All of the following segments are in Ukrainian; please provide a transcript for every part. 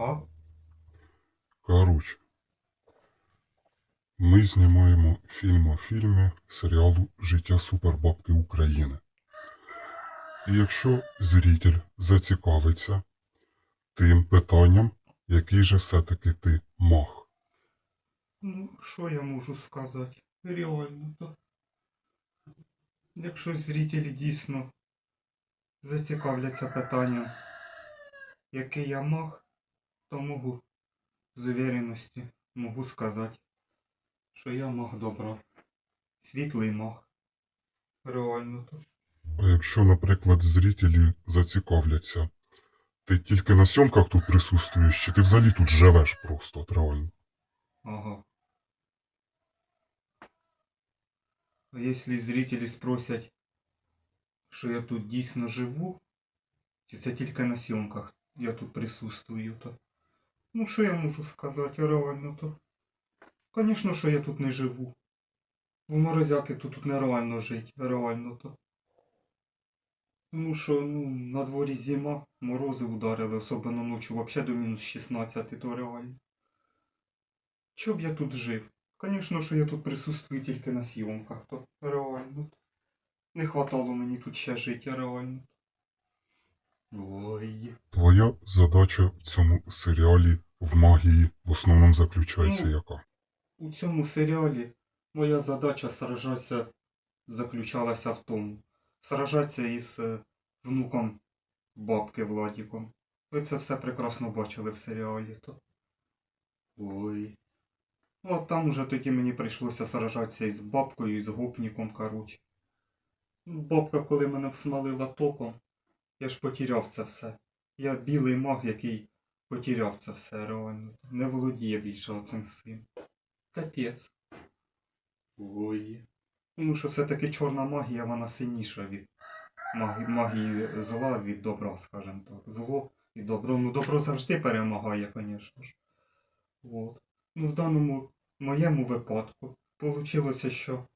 А? Коротше, ми знімаємо фільм о фільмі серіалу Життя супербабки України. І якщо зритель зацікавиться тим питанням, який же все-таки ти маг. Ну, що я можу сказати? Реально то. Якщо зрителі дійсно зацікавляться питанням, який я маг, то можу з уверенності можу сказати, що я маг добра. Світлий маг. Реально то. А якщо, наприклад, зрителі зацікавляться, ти тільки на сьомках тут присутствуєш, чи ти взагалі тут живеш просто, от реально? Ага. А Если зрители спросять, що я тут дійсно живу, чи це тільки на зйомках я тут присутствую, то. Ну, що я можу сказати, реально то. Звісно, що я тут не живу. В морозяки то тут нереально жити, реально то. Тому що, ну, на дворі зима, морози ударили, особливо ночі, взагалі до мінус 16, то реально. Що б я тут жив? Звісно, що я тут присутствую тільки на зйомках, то реально. Не хватало мені тут ще жити, реально. Ой. Твоя задача в цьому серіалі в магії в основному заключається Ну, яка? У цьому серіалі моя задача сражатися заключалася в тому. Сражатися із е, внуком бабки Владіком. Ви це все прекрасно бачили в серіалі, то. Ой. Ну, а там уже тоді мені прийшлося сражатися із бабкою, і з гопніком, коротше. Бабка, коли мене всмалила током, я ж потеряв це все. Я білий маг, який потеряв це все реально. Не володіє більше оцим всім. Капець. Ой. Тому що все-таки чорна магія, вона сильніша від магі- магії зла від добра, скажімо так. Зло і добро. Ну, добро завжди перемагає, звісно ж. От. Ну, в даному моєму випадку вийшло, що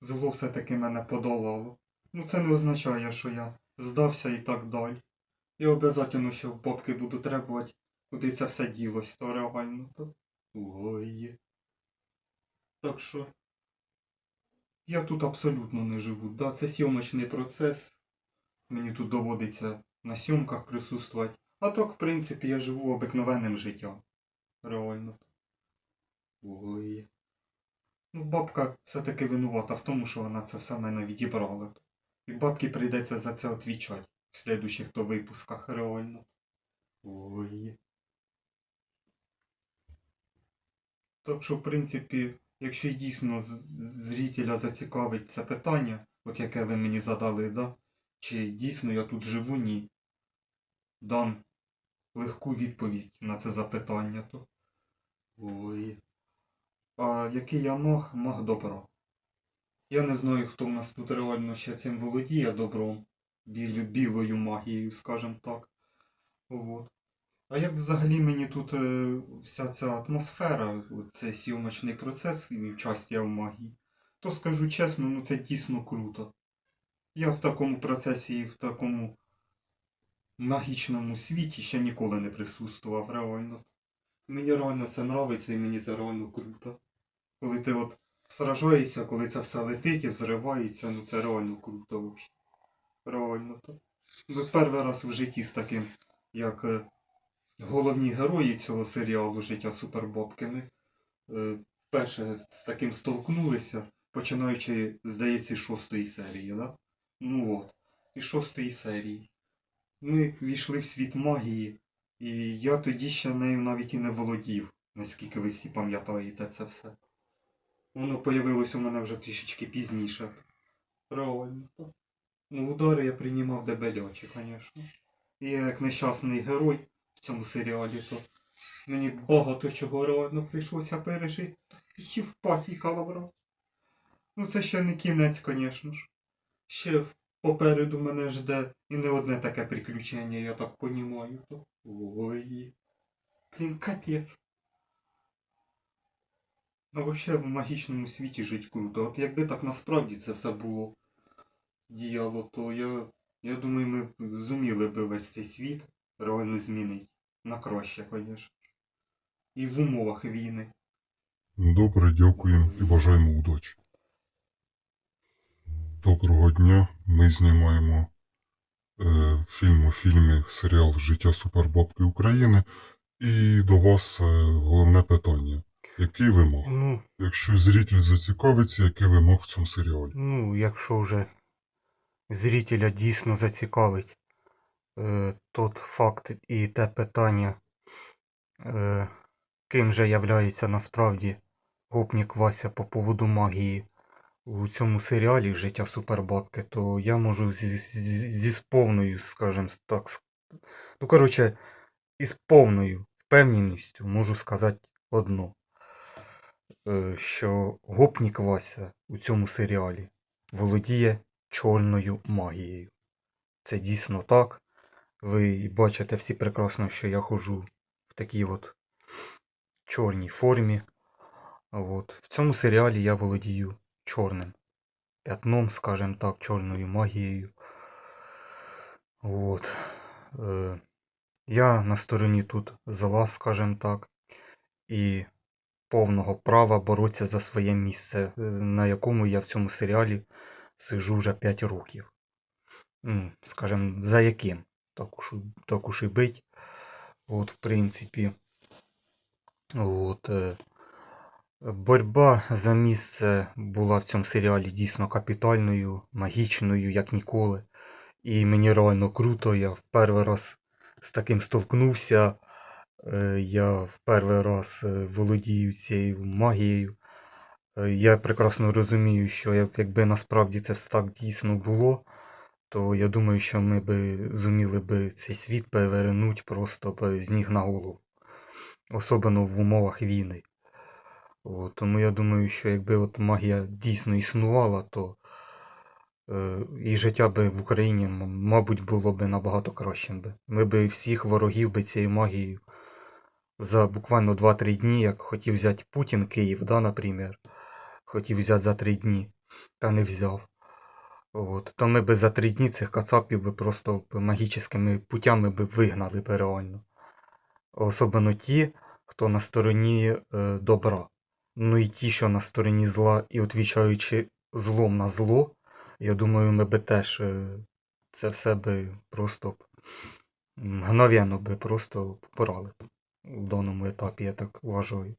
зло все-таки мене подолало. Ну, це не означає, що я здався і так далі. Я обов'язково ще бабки буду требувати, куди це все ділось, то реально то. Ой. Так що. Я тут абсолютно не живу. Да, це сйомочний процес. Мені тут доводиться на сйомках присутствувати. А так, в принципі, я живу обикновенним життям. Реально. Ой. Ну, бабка все-таки винувата в тому, що вона це все в мене відібрала. І бабці прийдеться за це відвічати в слідучих то випусках, реально. Ой. Так що, в принципі, якщо дійсно зрителя зацікавить це питання, от яке ви мені задали, да? чи дійсно я тут живу, ні, дам легку відповідь на це запитання, то. Ой. А який я маг? Маг добра. Я не знаю, хто в нас тут реально ще цим володіє добром, білю, білою магією, скажімо так. От. А як взагалі мені тут е, вся ця атмосфера, цей сйомочний процес і участя в магії, то скажу чесно, ну це дійсно круто. Я в такому процесі і в такому магічному світі ще ніколи не присутствував реально. Мені реально це нравиться і мені це реально круто. Коли ти от сражаєшся, коли це все летить і взривається, ну це реально круто взагалі. Реально то. Ви перший раз в житті з таким, як е, головні герої цього серіалу Життя Супербобкини е, вперше з таким столкнулися, починаючи, здається, з шостої серії, да? Ну от, із шостої серії. Ми війшли в світ магії, і я тоді ще нею навіть і не володів, наскільки ви всі пам'ятаєте це все. Воно появилось у мене вже трішечки пізніше. Реально. Ну, удари я приймав дебелячі, звісно. Я як нещасний герой в цьому серіалі, то мені багато чого реально прийшлося пережити. І в паті калабрат. Ну це ще не кінець, звісно ж. Ще попереду мене жде і не одне таке приключення, я так понімаю. То. Ой. Блін, капець. А взагалі в магічному світі жить круто. От якби так насправді це все було діяло, то я, я думаю, ми зуміли би весь цей світ реально змінити. на краще, звісно. І в умовах війни. Добре, дякуємо і бажаємо удачі. Доброго дня. Ми знімаємо е, фільм у фільмі серіал Життя Супербабки України. І до вас е, головне питання. Який вимог? Ну, Якщо зритель зацікавиться, який вимог в цьому серіалі? ну, якщо вже зрителя дійсно зацікавить е, тот факт і те питання, е, ким же являється насправді гопнік Вася по поводу магії у цьому серіалі Життя Супербабки, то я можу зі, зі, зі з повною, скажімо так, ну, коротше, із повною впевненістю можу сказати одно. Е, що гопнік Вася у цьому серіалі володіє чорною магією. Це дійсно так. Ви бачите всі прекрасно, що я ходжу в такій от чорній формі. От. В цьому серіалі я володію чорним п'ятном, скажімо так, чорною магією. От. Е, я на стороні тут зла, скажімо так, і повного права боротися за своє місце, е, на якому я в цьому серіалі сижу вже 5 років. Ну, скажімо, за яким? Так уж, так уж і бить. От, в принципі. От, е, боротьба за місце була в цьому серіалі дійсно капітальною, магічною, як ніколи. І мені реально круто, я в перший раз з таким столкнувся. Е, Я в перший раз е, володію цією магією. Е, Я прекрасно розумію, що якби насправді це все так дійсно було, то я думаю, що ми би зуміли би цей світ перевернути просто з ніг на голову. Особливо в умовах війни. От, тому я думаю, що якби от магія дійсно існувала, то е, і життя би в Україні, мабуть, було б набагато кращим. Ми би всіх ворогів би цією магією за буквально 2-3 дні, як хотів взяти Путін Київ, да, наприклад, хотів взяти за 3 дні, та не взяв. От, то ми би за 3 дні цих кацапів би просто магічними путями би вигнали би реально. Особливо ті, хто на стороні е, добра. Ну і ті, що на стороні зла, і відвічаючи злом на зло, я думаю, ми би теж е, це все би просто б мгновенно би просто порали у даному етапі, я так вважаю.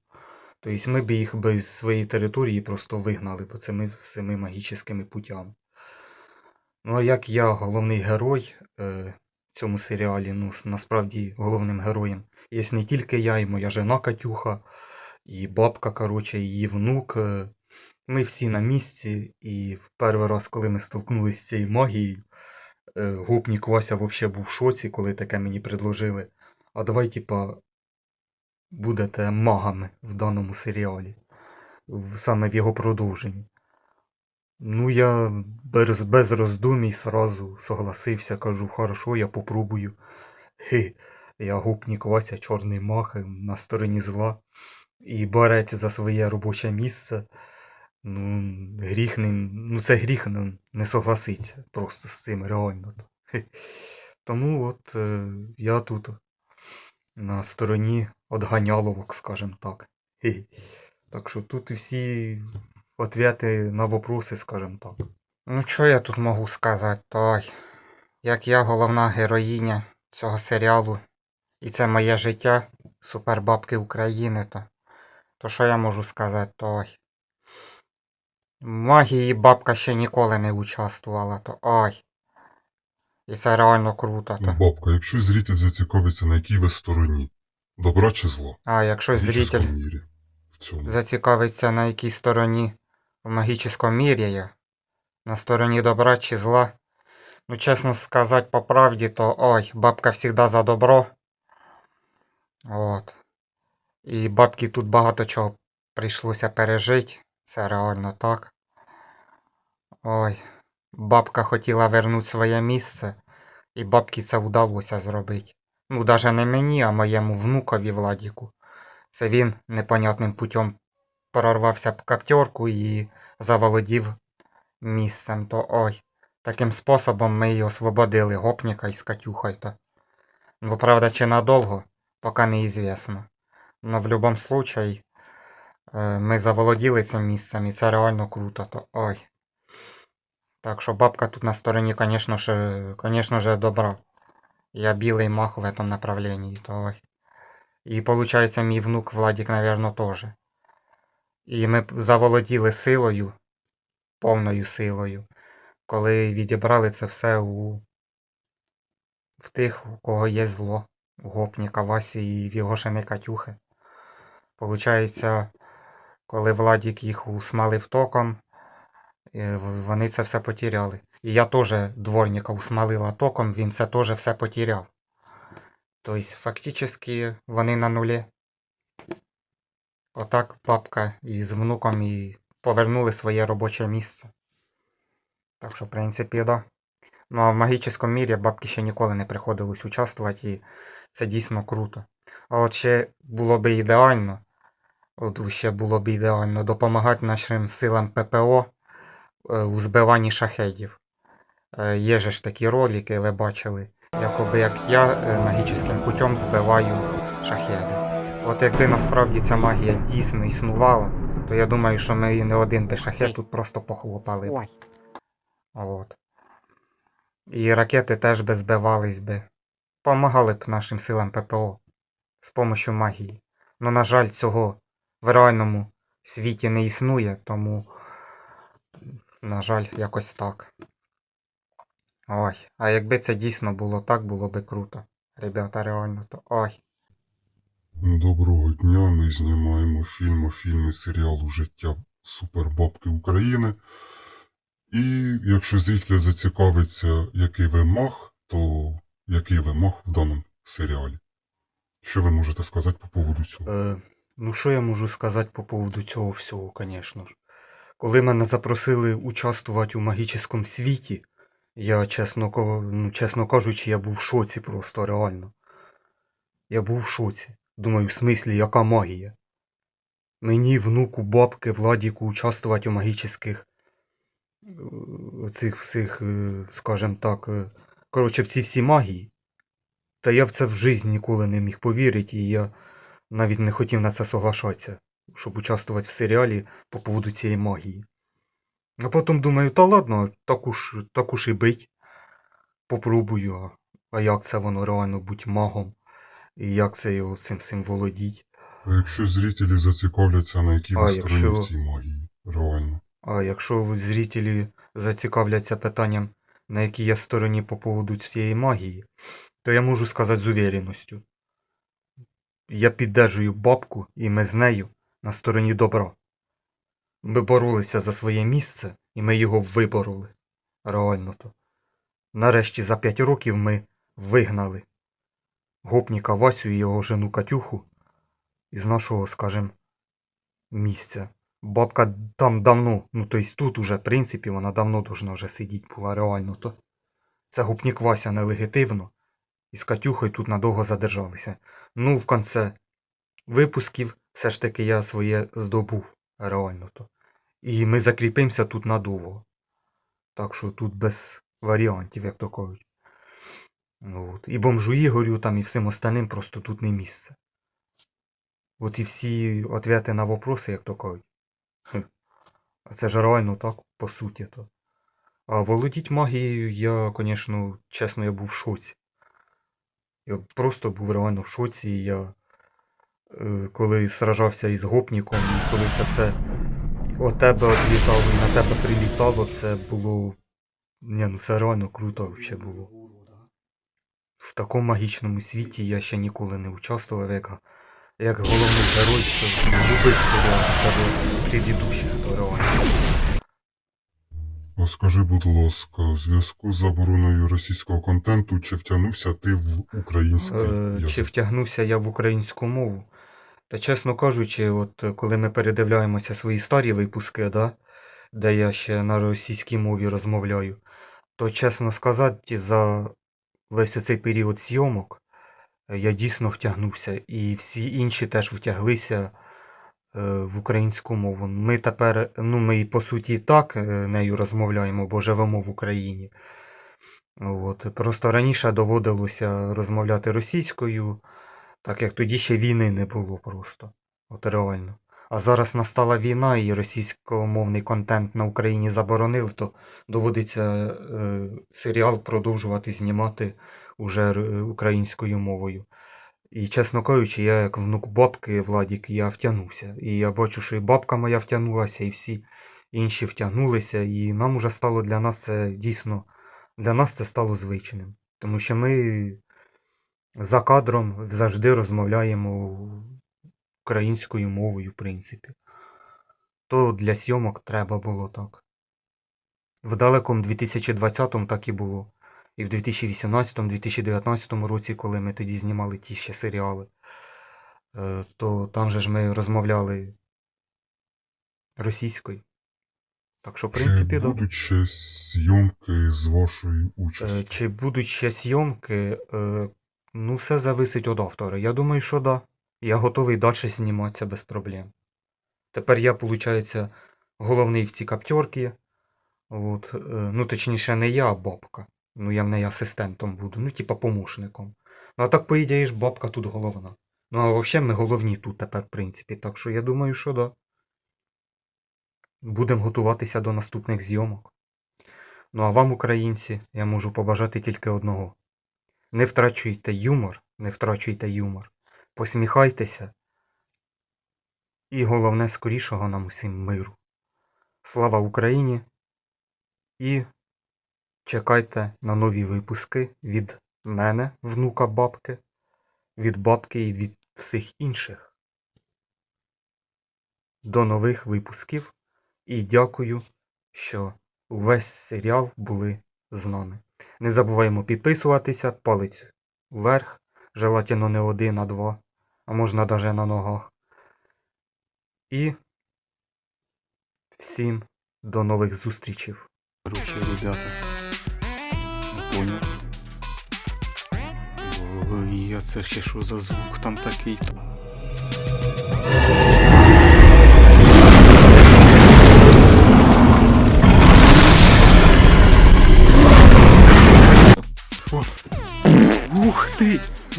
Тобто ми б їх з своєї території просто вигнали б цими всіми магічними путями. Ну а як я головний герой е, в цьому серіалі, ну насправді головним героєм є не тільки я, і моя жена Катюха, і бабка, коротше, її внук. е, Ми всі на місці, і в перший раз, коли ми столкнулися з цією магією, е, гопнік Вася взагалі був в шоці, коли таке мені предложили. А давай, типа, будете магами в даному серіалі, саме в його продовженні. Ну, я без, без роздумій сразу согласився, кажу, хорошо, я попробую. Хе, я гопнік Вася, чорний мах на стороні зла. І бореться за своє робоче місце. Ну, гріх не, ну це гріх не, не согласиться просто з цим реально. Хе. Тому от е, я тут на стороні одганяловок, скажем так. Так що тут всі ответи на вопроси, скажем так. Ну, що я тут можу сказати, той, як я головна героїня цього серіалу, і це моє життя, супербабки України, то, то що я можу сказати, той. В магії бабка ще ніколи не участвувала, то ой. І це реально круто. То. Бабка, якщо зритель зацікавиться, на якій ви стороні? Добра чи зла? А якщо В зритель мірі. В цьому. зацікавиться на якій стороні в магічному мірі я, на стороні добра чи зла. Ну, чесно сказати по правді, то ой, бабка завжди за добро. От. І бабки тут багато чого прийшлося пережити. Це реально так. Ой. Бабка хотіла вернути своє місце, і бабці це вдалося зробити. Ну, навіть не мені, а моєму внукові Владіку. Це він непонятним путем прорвався в каптерку і заволодів місцем. То ой. Таким способом ми і освободили гопніка із Катюхою. то. Ну, правда, чи надовго, поки неізвісно. Но в будь-якому случае е, ми заволоділи цим місцем і це реально круто. То ой. Так що бабка тут на стороні, конечно же, конечно же, добра. Я білий мах в этом направлении, то ой. І получається, мій внук Владик, наверное, теж. І ми заволоділи силою, повною силою, коли відібрали це все у в тих, у кого є зло, у гопніка Васі і в його шини Катюхи. Получається, коли Владік їх усмалив током, вони це все потеряли. І я теж дворника усмалила током, він це теж все потеряв. Тобто, фактично, вони на нулі. Отак папка із внуком і повернули своє робоче місце. Так що, в принципі, да. Ну а в магічному мірі бабки ще ніколи не приходилось участвувати, і це дійсно круто. А от ще було б ідеально, от ще було б ідеально допомагати нашим силам ППО е, у збиванні шахедів. Е, Є же ж такі ролики, ви бачили, якоби як я е, магічним путем збиваю шахеди. От якби насправді ця магія дійсно існувала, то я думаю, що ми не один би шахет тут просто похлопали. б. От. І ракети теж би збивались би. Помагали б нашим силам ППО з помощью магії. Ну, на жаль, цього в реальному світі не існує, тому, на жаль, якось так. Ой, а якби це дійсно було так, було би круто. Ребята, реально, то ой. Доброго дня. Ми знімаємо фільм у фільмі серіалу Життя Супербабки України. І якщо зритель зацікавиться, який вимог, то який вимог в даному серіалі? Що ви можете сказати по поводу цього? Е, ну, що я можу сказати по поводу цього всього, звісно ж. Коли мене запросили участвувати у магічному світі, я, чесно, ну, чесно кажучи, я був в шоці просто реально. Я був в шоці. Думаю, в смислі, яка магія? Мені, внуку, бабки, Владіку участвувати у магічних е, цих всіх, е, скажем так, е, коротше, в ці всі магії. Та я в це в житті ніколи не міг повірити, і я навіть не хотів на це соглашатися, щоб участвувати в серіалі по поводу цієї магії. А потім думаю, та ладно, так уж, так уж і бить. Попробую, а, як це воно реально бути магом, і як це його цим всім володіть. А якщо зрителі зацікавляться, на якій ви стороні якщо- в цій магії? Реально. А якщо зрителі зацікавляться питанням, на якій я стороні по поводу цієї магії, то я можу сказати з увереністю. Я піддержую бабку, і ми з нею на стороні добра. Ми боролися за своє місце, і ми його вибороли. Реально то. Нарешті за п'ять років ми вигнали гопніка Васю і його жену Катюху із нашого, скажем, місця. Бабка там давно, ну то есть тут уже, в принципі, вона давно должна вже сидіти була реально то. Це гопнік Вася нелегітимно. І з Катюхою тут надовго задержалися. Ну, в конце випусків все ж таки я своє здобув реально то. І ми закріпимося тут надовго. Так що тут без варіантів, як то кажуть. От. І бомжу Ігорю там і всім остальним просто тут не місце. От і всі ответи на вопроси, як то кажуть. Хм. Це ж реально так, по суті то. А володіть магією я, звісно, чесно, я був в шоці. Я просто був реально в шоці. і Я коли сражався із гопніком, і коли це все от тебе відлітало і на тебе прилітало, це було. Ні, ну це реально круто взагалі було. В такому магічному світі я ще ніколи не участвував, як, як головний герой в любих серіалах, навіть предыдущих, то реально. А скажи, будь ласка, в зв'язку з забороною російського контенту, чи втягнувся ти в український Е, Чи втягнувся я в українську мову? Та чесно кажучи, от е, коли ми передивляємося свої старі випуски, да, де я ще на російській мові розмовляю, то чесно сказати, за весь оцей період зйомок е, я дійсно втягнувся, і всі інші теж втяглися е, в українську мову. Ми тепер, ну ми по суті так нею розмовляємо, бо живемо в Україні. От. Просто раніше доводилося розмовляти російською, Так як тоді ще війни не було просто. От реально. А зараз настала війна і російськомовний контент на Україні заборонили, то доводиться е, серіал продовжувати знімати уже українською мовою. І, чесно кажучи, я як внук бабки Владік, я втягнувся. І я бачу, що і бабка моя втягнулася, і всі інші втягнулися. І нам уже стало для нас це дійсно, для нас це стало звичним. Тому що ми за кадром завжди розмовляємо українською мовою, в принципі. То для зйомок треба було так. В далекому 2020-му так і було. І в 2018-2019 році, коли ми тоді знімали ті ще серіали, е, то там же ж ми розмовляли російською. Так що, в принципі, Чи да. будуть ще зйомки з вашою Е, участю? Чи будуть ще зйомки? Ну, все зависить від автора. Я думаю, що да. Я готовий далі зніматися без проблем. Тепер я, виходить, головний в цій каптерці. От, е, ну, точніше, не я, а бабка. Ну, я в неї асистентом буду, ну, типа помощником. Ну, а так, по ідеї ж, бабка тут головна. Ну, а взагалі ми головні тут тепер, в принципі. Так що я думаю, що да. Будемо готуватися до наступних зйомок. Ну а вам, українці, я можу побажати тільки одного. Не втрачуйте юмор, не втрачуйте юмор. Посміхайтеся. І головне, скорішого нам усім миру. Слава Україні! І чекайте на нові випуски від мене, внука бабки, від бабки і від всіх інших. До нових випусків. І дякую, що увесь серіал були з нами. Не забуваємо підписуватися, палець вверх, желательно не один, а два, а можна навіть на ногах. І всім до нових зустрічей. Короче, ребята, понял. Ой, це ще що за звук там такий?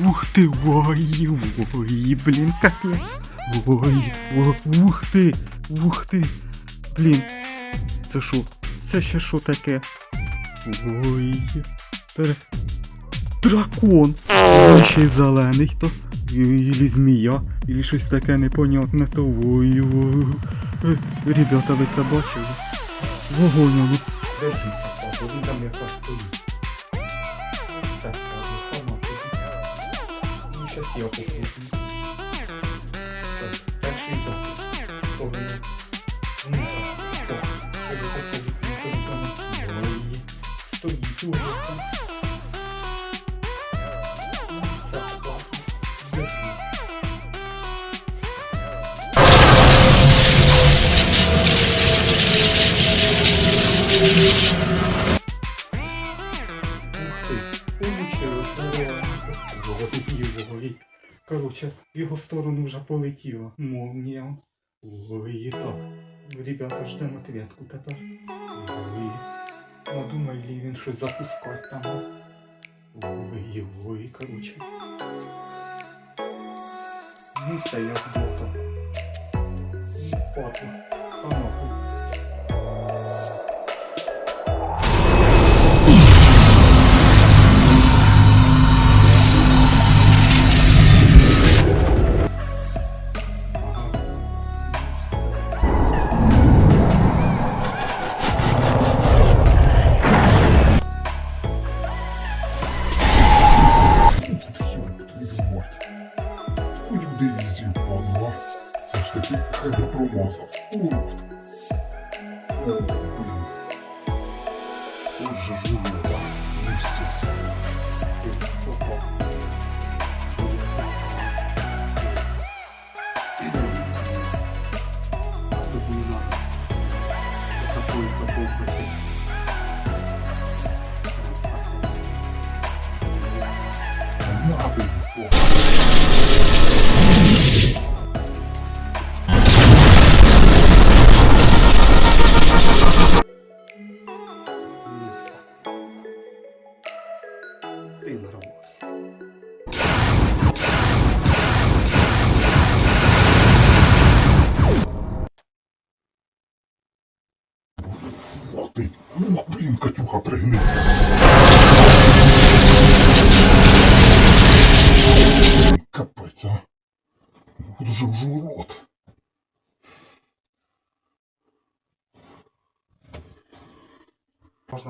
Ух ти! Ой, ой, блін, капець! Ой, о, ух ти! Ух ти! Блін! Це що? Це ще що таке? Ой. Пер... Дракон! Ой, ще й зелений то. Ілі змія, ілі щось таке непонятне, то ой, ой. Е, Ребята, ви це бачили? Вогонь. Дивіться, папа, він там якраз стоїть. Тоді. Ну, щас я попробую. Так, перший запуск. Сторону. Ну, так, так. Через це собі контролюємо. Ой, стоїть уже в його сторону вже полетіла молнія. Так. Ребята, ждемо ответку тепер. Надумай ли він щось запускати там. Ой, короче. Ну це я вдота. Падла. Канапу. Твою Такой, такой, такой. Нахуй. О.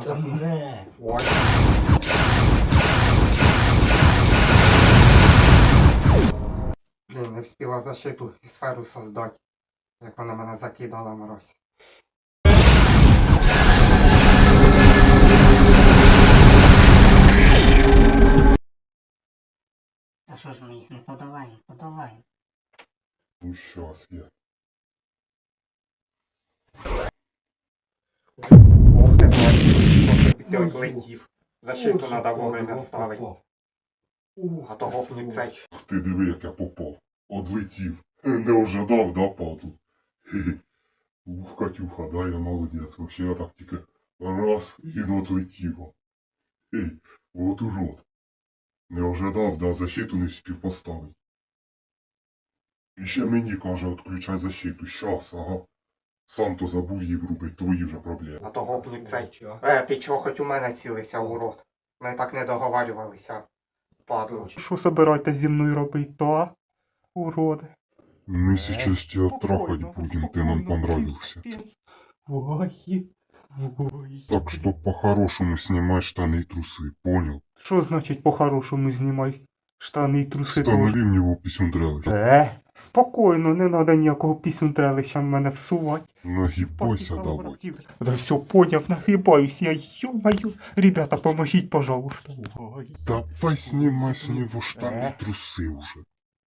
Та не. Ой. Блін, не встигла защиту і сферу создати, як вона мене закидала морозь. Та що ж ми їх не подолаємо? Подолаємо. Ну щас я. Ти ти облетів. Защиту треба вовремя ставити. А то гопнік цей. Ух Ти диви, як я попав. Одлетів. Не ожидав, да, падлу? Хе-хе. Ух, Катюха, да, я молодець. Вообще я так тільки раз і він отлетів. Ей, от урод. Не ожидав, да, защиту не встиг поставити. І ще мені каже, відключай защиту. Щас, ага. Сам то забув її врубить, твої вже проблеми. А то гопнік цей. Е, ти чого хоч у мене цілився, урод? Ми так не договарювалися. Падло. Що собираєте зі мною робити, то? а? Уроди. Мы сейчас тебя трахать будем, ты нам понравился. Ой, ой. Так что по-хорошему снимай штаны и трусы, понял? Що значить по-хорошому знімай штани і труси? Станови в него писюндрелище. Е, спокійно, не треба ніякого пісюнтрелища в мене всувати. Нагибайся давай. Да все, поняв, нагибаюсь я, ё-моё. Ребята, поможіть, пожалуйста. Ой. Давай снимай с него штаны Э. и трусы уже.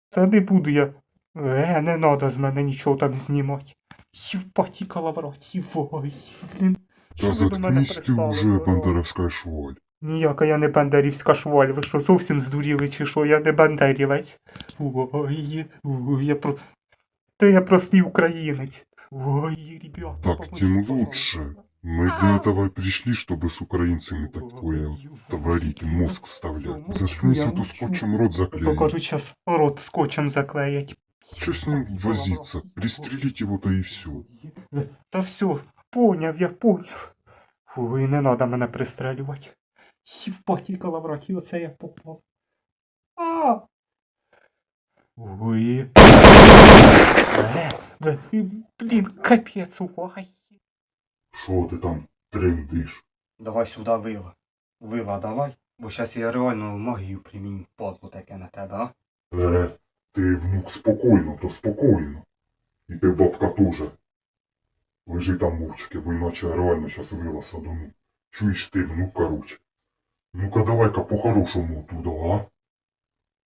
Та не буду я. Е, не надо з мене нічого там знімати. Єбать, і калаврат, ой, блін. Що Да ви до мене заткнись ты пристали, уже, урод? бандеровская шваль. Ніяка я не бандерівська шваль, ви що зовсім здуріли чи що, я не бандерівець. Ой, ой, я про... Та я простий українець. Ой, ребята, Так, поможіть, тем пожалуйста. лучше. Мы для этого и пришли, чтобы с украинцами такое Ой, творить, ой, мозг всё, вставлять. мовчу, Заткнись, я а то мовчу. скотчем рот То заклеить. кажуть, зараз рот скотчем заклеять. Что с ним возиться? Пристрелить его-то и все. Та все, поняв, я поняв. Ой, не треба мене пристрелювати. Євпаті калавраті, оце я попав. А! Ой. Е, е, блін, капець, ой. Шо ты там трендишь? Давай сюди вила. Вила давай, бо зараз я реально магію приміню подлу таке на тебе, а? Э, ты, внук, спокойно, то спокойно. И ты, бабка, тоже. Лежи там мовчки, бо иначе я реально сейчас вила садуну. Чуєш ти, внук, короче. Ну-ка давай-ка по-хорошому оттуда, а?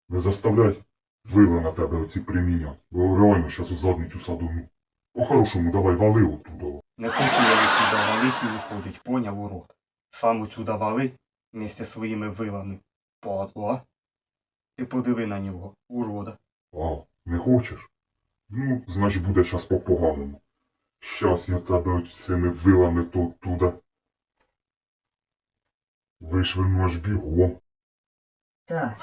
Не заставляй вила на тебе оці примінять. Бо реально сейчас у задницю садуну. По-хорошому давай вали оттуда. Не хочу я відсюди валить і виходить, поняв урод. Сам отсюда вали вместе своїми вилами. Падло, а? Ти подиви на нього, урода. А, не хочеш? Ну, значить буде щас по-поганому. Щас я тебе цими вилами то туди. Вишвирну аж бігом. Так.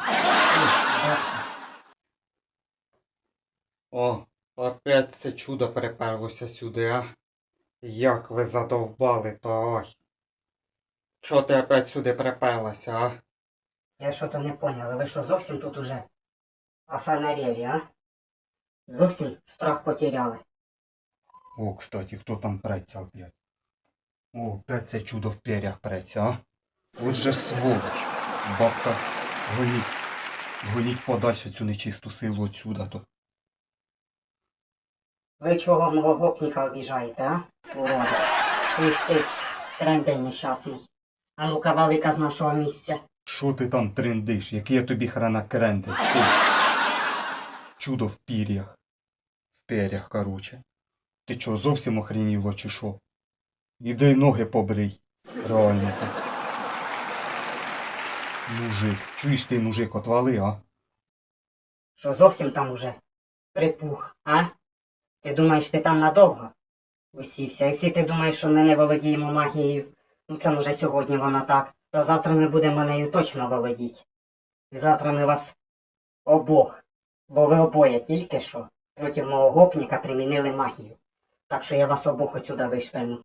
О, опять це чудо приперлося сюди, а? Як ви задовбали, то ой. Чо ти опять сюди приперлася, а? Я що-то не поняла. Ви що, зовсім тут уже офанарєві, а? Зовсім страх потеряли. О, кстати, хто там преться опять? О, опять це чудо в пер'ях преться, а? От же сволоч. Бабка, гоніть. Гоніть подальше цю нечисту силу отсюда то. Ви чого мого гопніка обіжаєте, а? Уроди. Чуєш ти, трендень нещасний. А ну-ка, валика з нашого місця. Що ти там трендиш? Який я тобі хрена крендить? Ти? Чудо в пір'ях. В пер'ях, короче. Ти чо, зовсім охреніло чи що? Іди ноги побрий. Реально так. Мужик. Чуєш ти, мужик, отвали, а? Що зовсім там уже припух, а? Ти думаєш, ти там надовго? Усівся. Якщо ти думаєш, що ми не володіємо магією, ну це може сьогодні вона так, то завтра ми будемо нею точно володіти. І завтра ми вас обох, бо ви обоє тільки що проти мого гопніка примінили магію. Так що я вас обох отсюда вишверну.